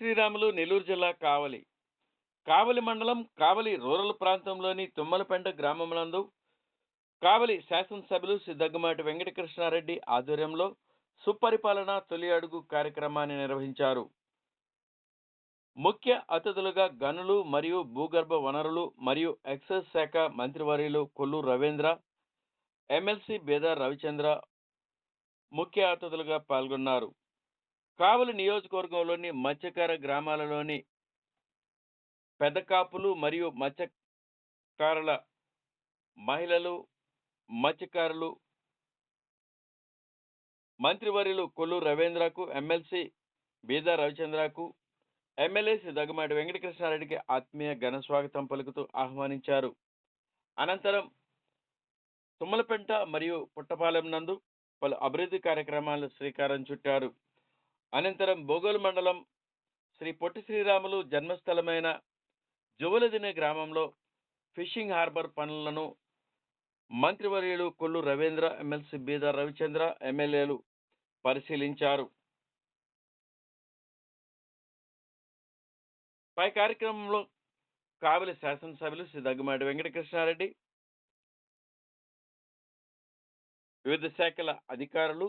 శ్రీరాములు నెల్లూరు జిల్లా కావలి. కావలి మండలం కావలి రూరల్ ప్రాంతంలోని తుమ్మలపెంట గ్రామమునందు కావలి శాసనసభ్యులు సిద్ధగ్గమాటి వెంకటకృష్ణారెడ్డి ఆధ్వర్యంలో సుపరిపాలన తొలి అడుగు కార్యక్రమాన్ని నిర్వహించారు. ముఖ్య అతిథులుగా గనులు మరియు భూగర్భ వనరులు మరియు ఎక్సైజ్ శాఖ మంత్రివర్యులు కొల్లు రవీంద్ర ఎమ్మెల్సీ బేదార్ రవిచంద్ర ముఖ్య అతిథులుగా పాల్గొన్నారు. కావలి నియోజకవర్గంలోని మత్స్యకార గ్రామాలలోని పెద్దకాపులు మరియు మత్స్యకారుల మహిళలు మత్స్యకారులు మంత్రివర్యులు కొల్లు రవీంద్రకు ఎమ్మెల్సీ బీదా రవిచంద్రకు ఎమ్మెల్యే దగ్గమాటి వెంకటకృష్ణారెడ్డికి ఆత్మీయ ఘన స్వాగతం పలుకుతూ ఆహ్వానించారు. అనంతరం తుమ్మలపెంట మరియు పుట్టపాలెం నందు పలు అభివృద్ధి కార్యక్రమాలు శ్రీకారం చుట్టారు. అనంతరం బోగోలు మండలం శ్రీ పొట్టి శ్రీరాములు జన్మస్థలమైన జువలదినే గ్రామంలో ఫిషింగ్ హార్బర్ పనులను మంత్రివర్యులు కొల్లు రవీంద్ర ఎమ్మెల్సీ బీదర్ రవిచంద్ర ఎమ్మెల్యేలు పరిశీలించారు. పై కార్యక్రమంలో కావలి శాసనసభ్యులు శ్రీ దగ్గుమాటి వెంకటకృష్ణారెడ్డి వివిధ శాఖల అధికారులు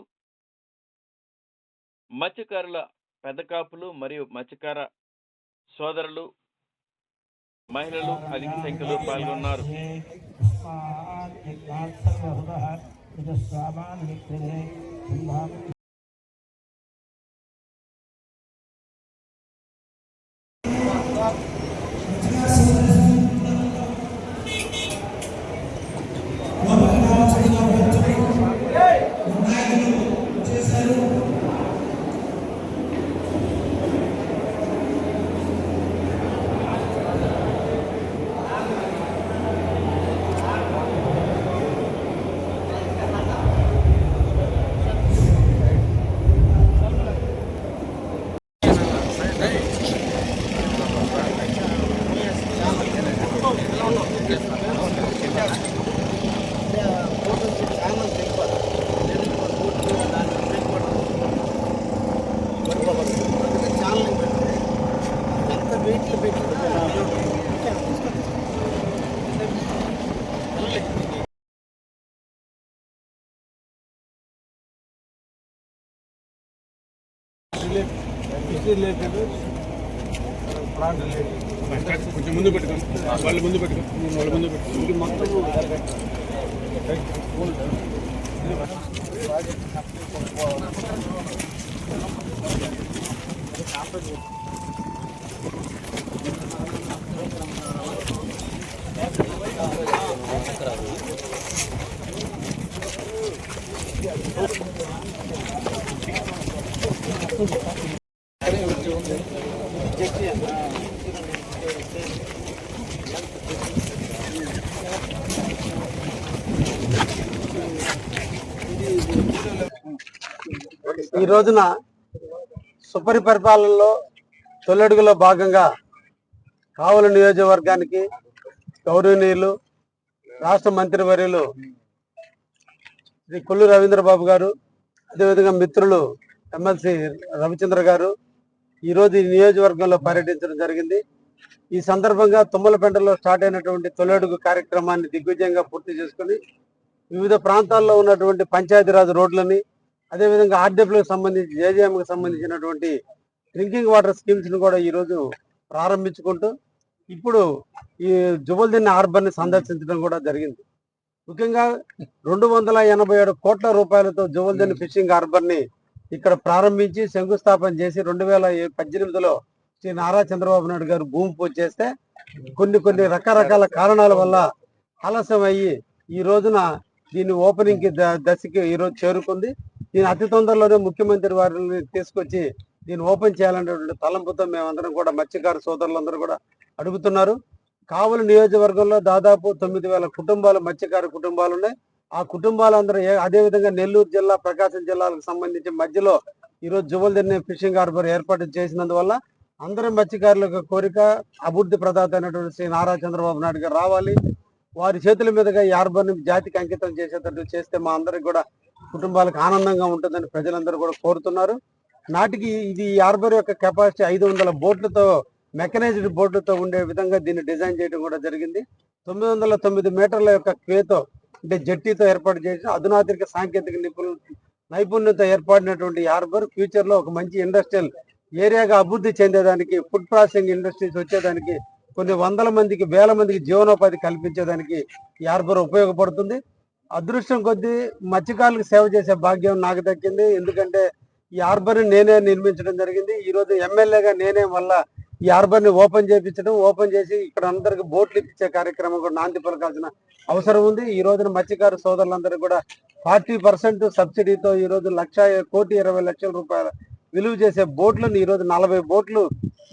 మత్స్యకారుల పెద్దకాపులు మరియు మత్స్యకార సోదరులు మహిళలు అధిక సంఖ్యలో పాల్గొన్నారు. కొంచెం ముందు పెట్టుకో వాళ్ళు ముందు పెట్టుకో వాళ్ళు ముందు పెట్టుకో ఇది మొత్తం ఈ రోజున సుపరి పరిపాలనలో తొలడుగులో భాగంగా కావలి నియోజకవర్గానికి గౌరవనీయులు రాష్ట్ర మంత్రివర్యులు శ్రీ కొల్లు రవీంద్రబాబు గారు అదేవిధంగా మిత్రులు ఎమ్మెల్సీ రవిచంద్ర గారు ఈరోజు ఈ నియోజకవర్గంలో పర్యటించడం జరిగింది. ఈ సందర్భంగా తుమ్మలపెంటలో స్టార్ట్ అయినటువంటి తొలడుగు కార్యక్రమాన్ని దిగ్విజయంగా పూర్తి చేసుకుని వివిధ ప్రాంతాల్లో ఉన్నటువంటి పంచాయతీరాజ్ రోడ్లని అదేవిధంగా ఆర్డబ్ల్యూకి సంబంధించి జేజేఎంకి సంబంధించినటువంటి డ్రింకింగ్ వాటర్ స్కీమ్స్ను కూడా ఈరోజు ప్రారంభించుకుంటూ ఇప్పుడు ఈ జుబల్దిన్న హార్బర్ని సందర్శించడం కూడా జరిగింది. ముఖ్యంగా రెండు వందల ఎనభై ఏడు కోట్ల రూపాయలతో జువల్దిన్న ఫిషింగ్ హార్బర్ని ఇక్కడ ప్రారంభించి శంకుస్థాపన చేసి రెండు వేల పద్దెనిమిదిలో శ్రీ నారా చంద్రబాబు నాయుడు గారు భూమి పూజ చేస్తే కొన్ని కొన్ని రకరకాల కారణాల వల్ల ఆలస్యం అయ్యి ఈ రోజున దీని ఓపెనింగ్కి ద- దశకి ఈరోజు చేరుకుంది. దీని అతి తొందరలోనే ముఖ్యమంత్రి వారిని తీసుకొచ్చి దీన్ని ఓపెన్ చేయాలనేటువంటి తలంపుతో మేమందరం కూడా మత్స్యకార సోదరులందరూ కూడా అడుగుతున్నారు. కావలి నియోజకవర్గంలో దాదాపు తొమ్మిది వేల కుటుంబాలు మత్స్యకార కుటుంబాలు ఉన్నాయి. ఆ కుటుంబాలందరూ అదేవిధంగా నెల్లూరు జిల్లా ప్రకాశం జిల్లాలకు సంబంధించి మధ్యలో ఈరోజు జువల్దిన్ని ఫిషింగ్ హార్బర్ ఏర్పాటు చేసినందువల్ల అందరి మత్స్యకారులకు కోరిక అభివృద్ధి ప్రదాత అయినటువంటి శ్రీ నారా చంద్రబాబు నాయుడు గారు రావాలి. వారి చేతుల మీదుగా ఈ హార్బర్ని జాతికి అంకితం చేసేటట్టు చేస్తే మా అందరికి కూడా కుటుంబాలకు ఆనందంగా ఉంటుందని ప్రజలందరూ కూడా కోరుతున్నారు. నాటికి ఇది ఈ హార్బర్ యొక్క కెపాసిటీ ఐదు వందల బోట్లతో మెకనైజ్డ్ బోట్లతో ఉండే విధంగా దీన్ని డిజైన్ చేయడం కూడా జరిగింది. తొమ్మిది వందల తొమ్మిది మీటర్ల యొక్క క్వేతో అంటే జట్టీతో ఏర్పాటు చేసి అధునాతిక సాంకేతిక నిపుణులు నైపుణ్యంతో ఏర్పడినటువంటి హార్బర్ ఫ్యూచర్లో ఒక మంచి ఇండస్ట్రియల్ ఏరియాగా అభివృద్ధి చెందేదానికి ఫుడ్ ప్రాసెసింగ్ ఇండస్ట్రీస్ వచ్చేదానికి కొన్ని వందల మందికి వేల మందికి జీవనోపాధి కల్పించేదానికి ఈ హార్బర్ ఉపయోగపడుతుంది. అదృష్టం కొద్దీ మత్స్యకారులకు సేవ చేసే భాగ్యం నాకు దక్కింది. ఎందుకంటే ఈ హార్బర్ నేనే నిర్మించడం జరిగింది. ఈరోజు ఎమ్మెల్యేగా నేనే మళ్ళా ఈ హార్బర్ని ఓపెన్ చేయించడం ఓపెన్ చేసి ఇక్కడ అందరికి బోట్లు ఇప్పించే కార్యక్రమం కూడా నాంది పలకాల్సిన అవసరం ఉంది. ఈ రోజున మత్స్యకారు సోదరులందరికీ కూడా ఫార్టీ పర్సెంట్ సబ్సిడీతో ఈ రోజు లక్ష కోటి ఇరవై లక్షల రూపాయల విలువ చేసే బోట్లను ఈ రోజు నలభై బోట్లు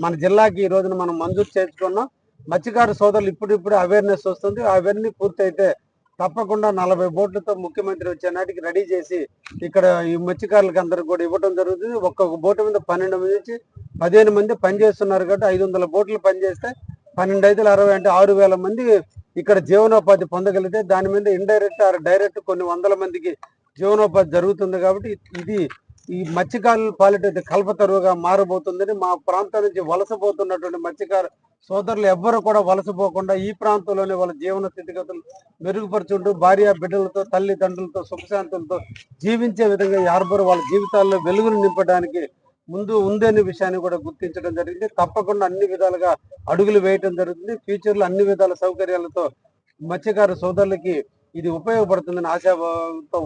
మన జిల్లాకి ఈ రోజున మనం మంజూరు చేసుకున్నాం మత్స్యకారు సోదరులు ఇప్పుడిప్పుడు అవేర్నెస్ వస్తుంది. అవన్నీ పూర్తయితే తప్పకుండా నలభై బోట్లతో ముఖ్యమంత్రి వచ్చే నాటికి రెడీ చేసి ఇక్కడ ఈ మత్స్యకారులకు అందరికి కూడా ఇవ్వడం జరుగుతుంది. ఒక్కొక్క బోటు మీద పన్నెండు మంది నుంచి పదిహేను మంది పనిచేస్తున్నారు కాబట్టి ఐదు వందల బోట్లు పనిచేస్తే పన్నెండు ఐదుల అరవై అంటే ఆరు వేల మంది ఇక్కడ జీవనోపాధి పొందగలిగితే దాని మీద ఇండైరెక్ట్ ఆర్ డైరెక్ట్ కొన్ని వందల మందికి జీవనోపాధి జరుగుతుంది కాబట్టి ఇది ఈ మత్స్యకారులు పాలిట కల్పతరువుగా మారబోతుందని మా ప్రాంతం నుంచి వలసపోతున్నటువంటి మత్స్యకారు సోదరులు ఎవ్వరు కూడా వలసపోకుండా ఈ ప్రాంతంలోనే వాళ్ళ జీవన స్థితిగతులు మెరుగుపరుచుంటూ భార్య బిడ్డలతో తల్లిదండ్రులతో సుఖశాంతులతో జీవించే విధంగా ఈ వాళ్ళ జీవితాల్లో వెలుగును నింపడానికి ముందు ఉందనే విషయాన్ని కూడా గుర్తించడం జరిగింది. తప్పకుండా అన్ని విధాలుగా అడుగులు వేయటం జరుగుతుంది. ఫ్యూచర్లో అన్ని విధాల సౌకర్యాలతో మత్స్యకారు సోదరులకి ఇది ఉపయోగపడుతుందని ఆశాభావంతో